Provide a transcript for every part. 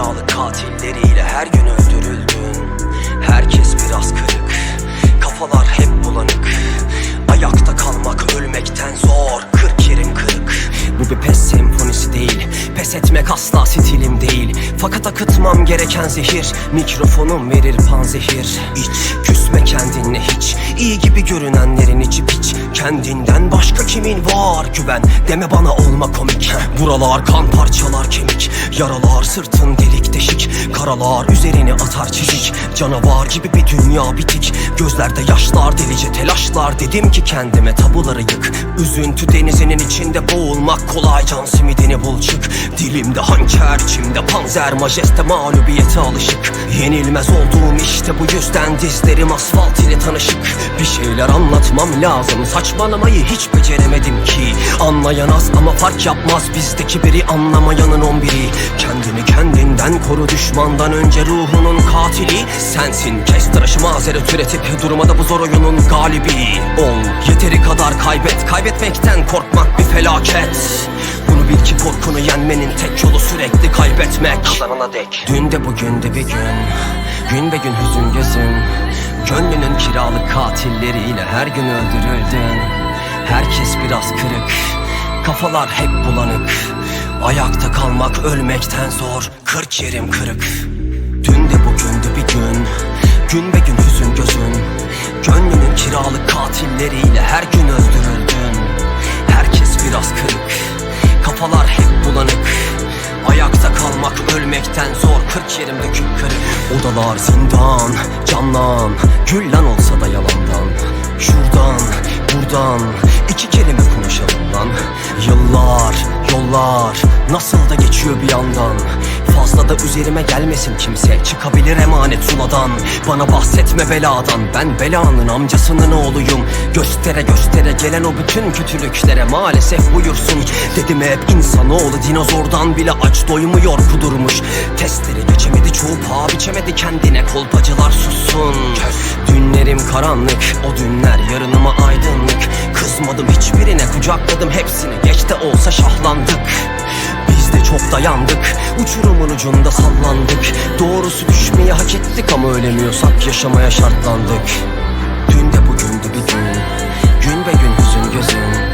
kiralık katilleriyle her gün öldürüldün. Herkes biraz kırık Kafalar hep bulanık. Ayakta kalmak ölmekten zor Kırk yerim kırık. Bu bir pes senfonisi değil Pes etmek asla stilim değil. Fakat akıtmam gereken zehir Mikrofonum verir panzehir. İç küsme kendinle hiç İyi gibi görünenlerin içi piç Kendinden başka kimin var güven? Deme bana olma komik. Buralar kan parçalar kemik. Yaralar sırtın delik deşik. Karalar üzerini atar çizik. Canavar gibi bir dünya bitik. Gözlerde yaşlar delice telaşlar. Dedim ki kendime tabuları yık. Üzüntü denizinin içinde boğulmak kolay. Can simidini bul çık. Dilimde hançer içimde panzer. Majeste mağlubiyete alışık. Yenilmez olduğum işte bu yüzden Dizlerim asfalt ile tanışık. Bir şeyler anlatmam lazım Saçmalamayı hiç beceremedim ki. Anlayan az ama fark yapmaz. Bizdeki biri anlamayanın on biri. Kendini kendinden koru. Düşmandan önce ruhunun katili Sensin. Kes tıraşı mazeret üretip Durmada bu zor oyunun galibi. Ol yeteri kadar kaybet. Kaybetmekten korkmak bir felaket. Bunu bil ki korkunu yenmenin tek yolu sürekli kaybetmek. Kazanana dek. Dün de bugün de bir gün. Gün be gün hüzün gözün Gönlünün kiralık katilleriyle her gün öldürüldün Herkes biraz kırık Kafalar hep bulanık. Ayakta kalmak ölmekten zor Kırk yerim kırık. Dün de bugün de bir gün Gün be gün hüzün gözün. Gönlünün kiralık katilleriyle her gün öldürüldün. Herkes biraz kırık Kafalar hep bulanık. Ayakta kalmak ölmekten zor Kırk yerim dökük kırık. Odalar zindan Camlan Güllen olsa da yalandan. Şuradan buradan iki kelime konuşalım lan. Yıllar yollar Nasıl da geçiyor bir yandan. Fazla da üzerime gelmesin kimse Çıkabilir emanet suladan. Bana bahsetme beladan Ben belanın amcasının oğluyum. Göstere göstere gelen o bütün kötülüklere Maalesef buyursun. Dedim hep insanoğlu dinozordan bile aç doymuyor kudurmuş. Testleri geçemedi çoğu paha biçemedi kendine Kolpacılar sussun Dünlerim karanlık o dünler yarınıma aydınlık. Kızmadım hiçbirine kucakladım hepsini. Geç de olsa şahlandık. Biz de çok dayandık Uçurumun ucunda sallandık. Doğrusu düşmeyi hak ettik ama ölemiyorsak yaşamaya şartlandık. Dün de bugün de bir gün Gün be gün hüzün gözün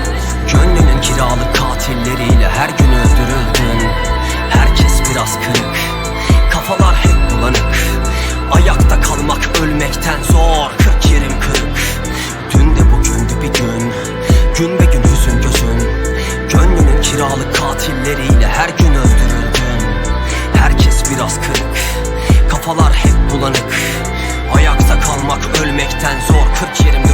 Gün be gün hüzün gözüm Gönlünün kiralık katilleriyle her gün öldürüldüm Herkes biraz kırık. Kafalar hep bulanık. Ayakta kalmak ölmekten zor. 40 yerim